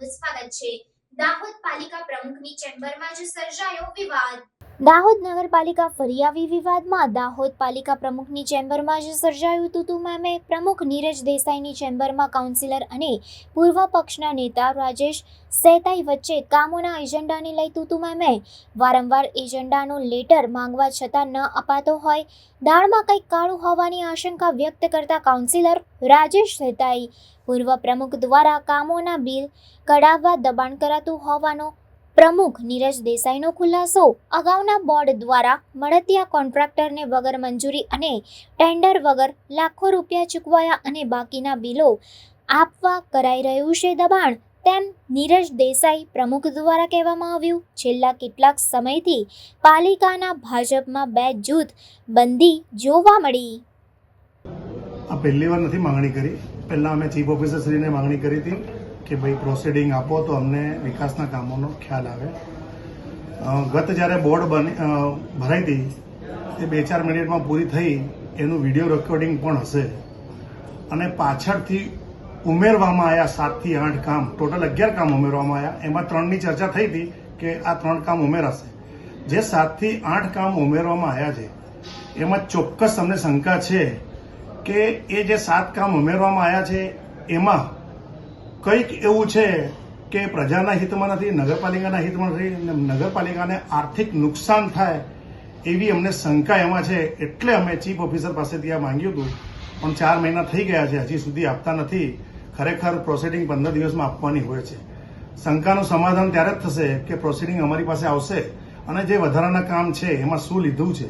આપનું સ્વાગત છે. દાહોદ પાલિકા પ્રમુખની ચેમ્બરમાં જ સર્જાયો વિવાદ. દાહોદ નગરપાલિકા ફરી આવી વિવાદમાં. દાહોદ પાલિકા પ્રમુખની ચેમ્બરમાં જ સર્જાયું તુતુ મેમે. પ્રમુખ નીરજ દેસાઈની ચેમ્બરમાં કાઉન્સિલર અને પૂર્વ પક્ષના નેતા રાજેશ સેતાઈ વચ્ચે કામોના એજન્ડાને લઈ મેમે. વારંવાર એજન્ડાનો લેટર માંગવા છતાં ન અપાતો હોય. દાળમાં કંઈક કાળું હોવાની આશંકા વ્યક્ત કરતા કાઉન્સિલર રાજેશ સેતાઈ, પૂર્વ પ્રમુખ દ્વારા કામોના બિલ કઢાવવા દબાણ કરાતું હોવાનો પ્રમુખ નીરજ દેસાઈનો ખુલાસો અગાઉના બોર્ડ દ્વારા મળતિયા કોન્ટ્રાક્ટરને વગર મંજૂરી અને ટેન્ડર વગર લાખો રૂપિયા ચૂકવાયા અને બાકીના બિલો આપવા કરાઈ રહ્યું છે દબાણ, તેમ નીરજ દેસાઈ પ્રમુખ દ્વારા કહેવામાં આવ્યું. છેલ્લા કેટલાક સમયથી પાલિકાના ભાજપમાં બે જૂથ બંધી જોવા મળી. આ પહેલી વાર નથી માંગણી કરી. પહેલાં અમે ચીફ ઓફિસર શ્રીને માંગણી કરી હતી. કે ભાઈ પ્રોસિડિંગ આપો તો અમને વિકાસના કામોનો ખ્યાલ આવે. ગત જ્યારે બોર્ડ બની ભરાઈ હતી તે બે ચાર મિનિટમાં પૂરી થઈ, એનું વીડિયો રેકોર્ડિંગ પણ હશે. અને પાછળથી ઉમેરવામાં આવ્યા સાતથી આઠ કામ ટોટલ અગિયાર કામ ઉમેરવામાં આવ્યા એમાં ત્રણની ચર્ચા થઈ હતી કે આ ત્રણ કામ ઉમેરાશે. જે સાતથી આઠ કામ ઉમેરવામાં આવ્યા છે, એમાં ચોક્કસ અમને શંકા છે કે એ જે સાત કામ ઉમેરવામાં આવ્યા છે, એમાં કંઈક એવું છે કે પ્રજાના હિતમાં નથી, નગરપાલિકાના હિતમાં નથી નગરપાલિકાને આર્થિક નુકસાન થાય એવી અમને શંકા એમાં છે. એટલે અમે ચીફ ઓફિસર પાસેથી આ માંગ્યું હતું. પણ ચાર મહિના થઈ ગયા છે, હજી સુધી આપતા નથી. ખરેખર પ્રોસિડિંગ પંદર દિવસમાં આપવાની હોય છે. શંકાનું સમાધાન ત્યારે જ થશે કે પ્રોસિડિંગ અમારી પાસે આવશે અને જે વધારાના કામ છે એમાં શું લીધું છે.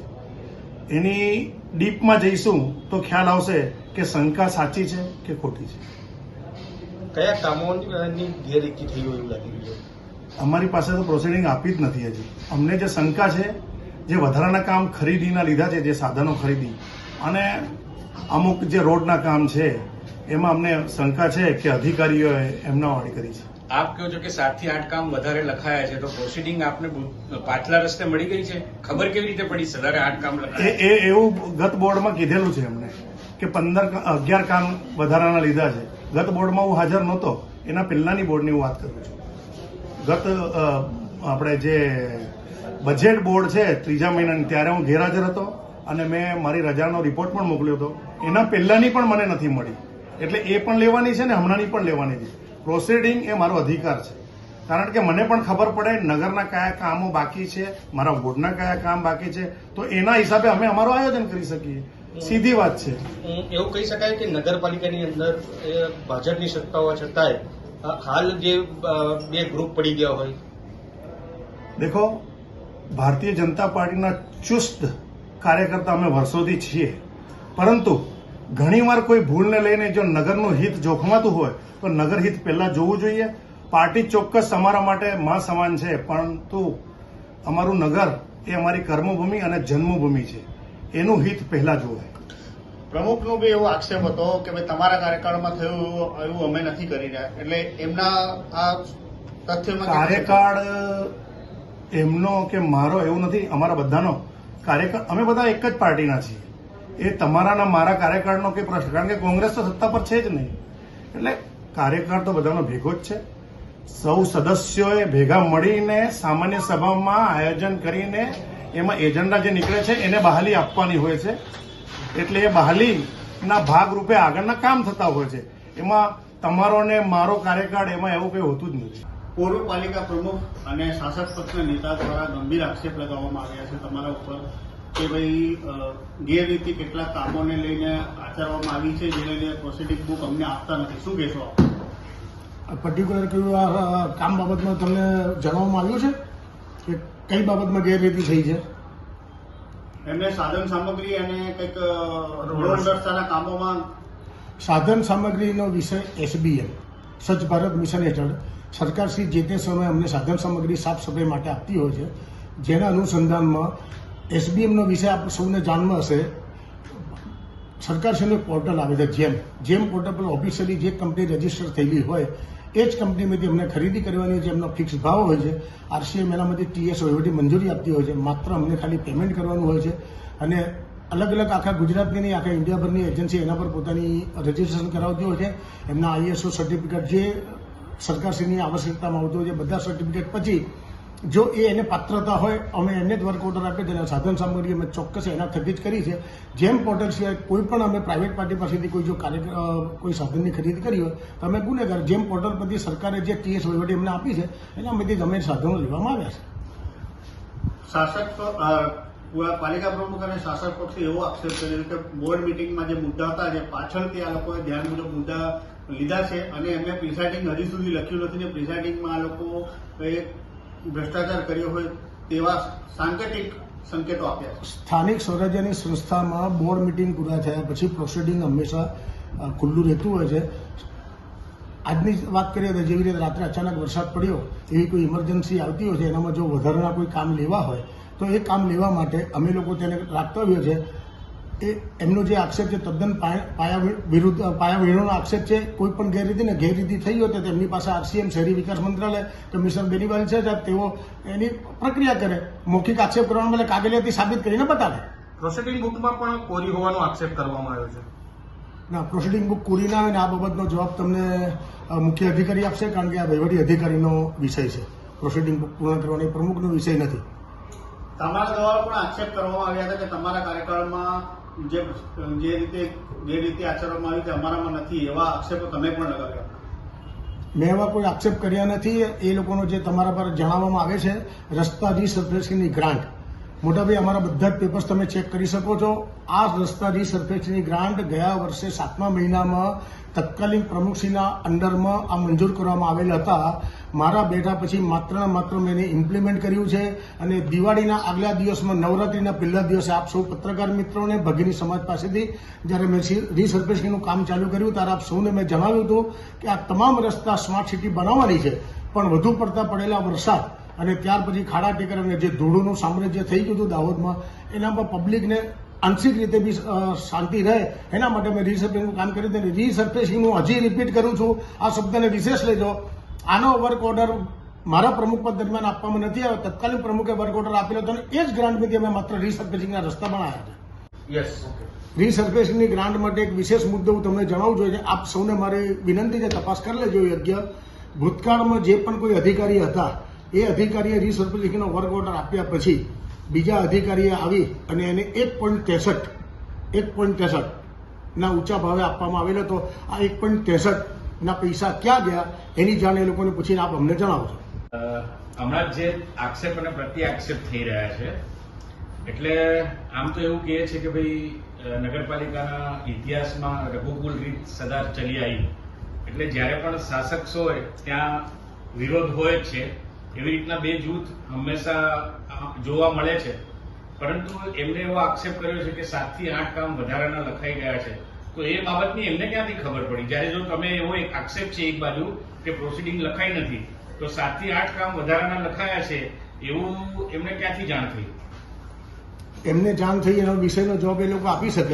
એની ડીપમાં જઈશું તો ખ્યાલ આવશે કે શંકા સાચી છે કે ખોટી છે. કયા કામોની ગેરરીતિ થઈ હોય એવું લાગી રહ્યું છે? અમારી પાસે તો પ્રોસિડિંગ આપી જ નથી હજી. અમને જે શંકા છે જે વધારાના કામ ખરીદીના લીધા છે જે સાધનો ખરીદી અને અમુક જે રોડના કામ છે એમાં અમને શંકા છે કે અધિકારીઓએ એમના વાળી કરી છે. આપ કહો છો કે સાતથી આઠ કામ વધારે લખાયા છે તો પ્રોસિડિંગ આપને પાછલા રસ્તે મળી ગઈ છે? ખબર કેવી રીતે પડી સદારે આઠ કામ લખાયા? એ એવું ગત બોર્ડમાં કીધેલું છે એમને કે પંદર અગિયાર કામ વધારાના લીધા છે. ગત બોર્ડમાં હું હાજર નહોતો, એના પહેલાની બોર્ડની હું વાત કરું છું. ગત આપણે જે બજેટ બોર્ડ છે, ત્રીજા મહિનાની, ત્યારે હું ગેરહાજર હતો અને મેં મારી રજાનો રિપોર્ટ પણ મોકલ્યો હતો. એના પહેલાંની પણ મને નથી મળી. એટલે એ પણ લેવાની છે ને હમણાંની પણ લેવાની છે. પ્રોસિડિંગ એ મારો અધિકાર છે. કારણ કે મને પણ ખબર પડે, નગરના કયા કામો બાકી છે, મારા વોર્ડના કયા કામ બાકી છે. તો એના હિસાબે અમે અમારું આયોજન કરી શકીએ. સીધી વાત છે. એવું કહી શકાય કે નગરપાલિકાની અંદર ભાજપની સત્તા હોવા છતાંય હાલ જે બે ગ્રુપ પડી ગયા હોય. દેખો ભારતીય જનતા પાર્ટીના ચુસ્ત કાર્યકર્તા અમે વર્ષોથી છીએ. પરંતુ ઘણીવાર કોઈ ભૂલને લઈને જો નગરનું હિત જોખમાતું હોય તો નગર હિત પહેલા જોવું જોઈએ. પાર્ટી ચોક્કસ અમારા માટે માં સમાન છે પરંતુ અમારું નગર એ અમારી કર્મભૂમિ અને જન્મભૂમિ છે. એનું હિત પહેલા જોવાય. પ્રમુખનો બી એવો આક્ષેપ હતો કે ભાઈ તમારા કાર્યકાળમાં થયું એવું- અમે નથી કરી રહ્યા. એટલે એમના આ તથ્યમાં કાર્યકાળ એમનો કે મારો એવું નથી અમારા બધાનો. કાર્યકાળ અમે બધા એક જ પાર્ટીના છીએ. એ તમારાના મારા કાર્યકાળનો કે પ્રશ્ન. કારણ કે કોંગ્રેસ તો સત્તા પર છે જ નહીં. એટલે કાર્યકાળ તો બધાનો ભેગો જ છે. સૌ સદસ્યોએ ભેગા મળીને સામાન્ય સભામાં આયોજન કરીને એમાં એજન્ડા જે નીકળે છે એને બહાલી આપવાની હોય છે. એટલે એ બહાલીના ભાગરૂપે આગળના કામ થતા હોય છે. એમાં તમારો ને મારો કાર્યકાળ એમાં એવું કંઈ હોતું જ નથી. પૂર્વ પાલિકા પ્રમુખ અને શાસક પક્ષના નેતા દ્વારા ગંભીર આક્ષેપ લગાવવામાં આવ્યા છે તમારા ઉપર કે ભાઈ ગેરરીતિ કેટલાક કામોને લઈને આચરવામાં આવી છે જે લઈને પ્રોસિડિંગ બુક અમને આપતા નથી. શું કહેશો પર્ટિક્યુલર કયું કામ બાબતમાં તમને જણાવવામાં આવ્યું છે? કે કઈ બાબતમાં ગેરરીતિ થઈ છે? એમને સાધન સામગ્રી અને કંઈક રોડ રસ્તાના કામોમાં સાધન સામગ્રીનો વિષય એસબીએમ સ્વચ્છ ભારત મિશન હેઠળ. સરકારશ્રી જે તે સમયે અમને સાધન સામગ્રી સાફ સફાઈ માટે આપતી હોય છે જેના અનુસંધાનમાં એસબીએમનો વિષય આપ સૌને જાણમાં હશે. સરકારશ્રીનું પોર્ટલ આવે છે, જેમ. જેમ પોર્ટલ પર ઓફિશિયલી જે કંપની રજિસ્ટર થયેલી હોય, એ જ કંપનીમાંથી અમને ખરીદી કરવાની હોય છે એમનો ફિક્સ ભાવ હોય છે આરસીએમ એનામાંથી ટીએસ વહીવટી મંજૂરી આપતી હોય છે. માત્ર અમને ખાલી પેમેન્ટ કરવાનું હોય છે અને અલગ અલગ આખા ગુજરાતની નહીં, આખા ઇન્ડિયાભરની એજન્સી એના પર પોતાની રજીસ્ટ્રેશન કરાવતી હોય છે. એમના આઈએસઓ સર્ટિફિકેટ જે સરકારશ્રીની આવશ્યકતામાં આવતું હોય છે, બધા સર્ટિફિકેટ પછી જો એ એને પાત્રતા હોય, અમે એને જ વર્ક ઓર્ડર આપીએ, તેના સાધન સામગ્રી અમે ચોક્કસ એના થકી જ કરી છે. જેમ પોર્ટલ સિવાય કોઈ પણ અમે પ્રાઇવેટ પાર્ટી પાસેથી કોઈ જો કાર્ય કોઈ સાધનની ખરીદી કરી હોય, તો અમે ગુનેગાર, જેમ પોર્ટલ પરથી સરકારે જે ટીએસ વહીવટી અમને આપી છે, એના અમેથી જ અમે સાધનો લેવામાં આવ્યા છે. શાસક પાલિકા પ્રમુખ અને શાસક પક્ષે એવો આક્ષેપ કર્યો કે બોર્ડ મિટિંગમાં જે મુદ્દા હતા, જે પાછળથી આ લોકોએ ધ્યાન મુજબ મુદ્દા લીધા છે અને એમને પ્રિસાઇડિંગ હજી સુધી લખ્યું નથી ને પ્રિસાઇડિંગમાં આ લોકો ભ્રષ્ટાચાર કર્યો હોય તેવા સાંકેતિક સંકેતો આપ્યા છે. સ્થાનિક સ્વરાજ્યની સંસ્થામાં બોર્ડ મિટિંગ પૂરા થયા પછી પ્રોસિડિંગ હંમેશા ખુલ્લું રહેતું હોય છે. આજની વાત કરીએ તો જેવી રીતે રાત્રે અચાનક વરસાદ પડ્યો, એવી કોઈ ઇમરજન્સી આવતી હોય છે, એનામાં જો વધારાના કોઈ કામ લેવા હોય, તો એ કામ લેવા માટે અમે લોકો તેને રાખતા હોઈએ છે એ એમનો જે આક્ષેપ છે તદ્દન પાયા પાયા વિરુદ્ધ પાયા વિરોધનો આક્ષેપ છે. કોઈ પણ ગેરરીતિને ગેરરીતિ થઈ હોય તો તેમની પાસે આરસીએમ શહેરી વિકાસ મંત્રાલય કમિશનર બેનીવાલ છે તેઓ એની પ્રક્રિયા કરે. મૌખિક આક્ષેપ કરવાના બદલે કાગળિયાથી સાબિત કરીને બતાવે. પ્રોસેડિંગ બુકમાં પણ કોરી હોવાનો આક્ષેપ કરવામાં આવ્યો છે? ના પ્રોસિડિંગ બુક પૂરી ના આવે ને આ બાબતનો જવાબ તમને મુખ્ય અધિકારી આપશે કારણ કે આ વહીવટી અધિકારીનો વિષય છે. પ્રોસિડિંગ બુક પૂર્ણ કરવાની પ્રમુખનો વિષય નથી. તમારા દ્વારા પણ આક્ષેપ કરવામાં આવ્યા હતા કે તમારા કાર્યકાળમાં જે જે રીતે જે રીતે આચરવામાં આવી તે અમારામાં નથી. એવા આક્ષેપો તમે પણ લગાવ્યા. મેં કોઈ આક્ષેપ કર્યા નથી. એ લોકોનો જે તમારા પર જણાવવામાં આવે છે, રસ્તા રીસર્ફેસિંગની ગ્રાન્ટ. મોટાભાઈ અમારા બધા જ પેપર્સ તમે ચેક કરી શકો છો. આ રસ્તા રીસર્ફેસિંગની ગ્રાન્ટ ગયા વર્ષે સાતમા મહિનામાં તત્કાલીન પ્રમુખશ્રીના અંડરમાં આ મંજૂર કરવામાં આવેલ હતા. મારા બેઠા પછી માત્ર માત્ર મેં એને ઇમ્પ્લિમેન્ટ કર્યું છે અને દિવાળીના આગલા દિવસમાં, નવરાત્રીના પહેલા દિવસે આપ સૌ પત્રકાર મિત્રોને ભગીની સમાજ પાસેથી જ્યારે મેં રીસર્ફેસિંગનું કામ ચાલુ કર્યું ત્યારે આપ સૌને મેં જણાવ્યું હતું કે આ તમામ રસ્તા સ્માર્ટ સિટી બનાવવાની છે. પણ વધુ પડતા પડેલા વરસાદ અને ત્યાર પછી ખાડા ટેકર અને જે ધૂળોનું સામ્રાજ્ય થઈ ગયું હતું દાહોદમાં એના પર પબ્લિકને આંશિક રીતે બી શાંતિ રહે એના માટે મેં રીસર્ફેસિંગનું કામ કર્યું હતું. રીસર્ફેસિંગ હું હજી રિપીટ કરું છું. આ શબ્દને વિશેષ લેજો. આનો વર્ક ઓર્ડર મારા પ્રમુખ પદ દરમિયાન આપવામાં નથી આવ્યો. તત્કાલીન પ્રમુખે વર્ક ઓર્ડર આપેલો હતો એ જ ગ્રાન્ટમાંથી અમે માત્ર રીસર્ફેસિંગના રસ્તા બનાવ્યા છે. યસ રીસર્ફેસિંગની ગ્રાન્ટ માટે એક વિશેષ મુદ્દો હું તમને જણાવું જોઈએ આપ સૌને મારી વિનંતી છે તપાસ કરી લેજો. યોગ્ય ભૂતકાળમાં જે પણ કોઈ અધિકારી હતા એ અધિકારીએ રીસર્ફેસિંગનો વર્ક ઓર્ડર આપ્યા પછી બીજા અધિકારીએ આવી અને એને એક પોઈન્ટ ત્રેસઠ એક પોઈન્ટ ત્રેસઠના ઊંચા ભાવે આપવામાં આવેલો હતો. આ એક પોઈન્ટ ત્રેસઠના પૈસા ક્યાં ગયા એની જાણ એ લોકોને પૂછીને આપ અમને જણાવજો અ, હમણાં જ જે આક્ષેપ અને પ્રતિ આક્ષેપ થઈ રહ્યા છે એટલે આમ તો એવું કહે છે કે ભાઈ નગરપાલિકાના ઇતિહાસમાં રઘુકુલ રીત સદા ચલી આવી એટલે જ્યારે પણ શાસક હોય ત્યાં વિરોધ હોય જ છે એવી રીતના બે જૂથ હંમેશા જોવા મળે છે. પરંતુ એમને એવો આક્ષેપ કર્યો છે કે સાતથી આઠ કામ વધારાના લખાઈ ગયા છે. તો એ બાબતની એમને ક્યાંથી ખબર પડી? જ્યારે જો તમે એવો એક આક્ષેપ છે એક બાજુ કે પ્રોસિડિંગ લખાઈ નથી, તો સાતથી આઠ કામ વધારાના લખાયા છે, એવું એમને ક્યાંથી જાણ થઈ? એમને જાણ થઈ એનો વિષયનો જવાબ એ લોકો આપી શકે.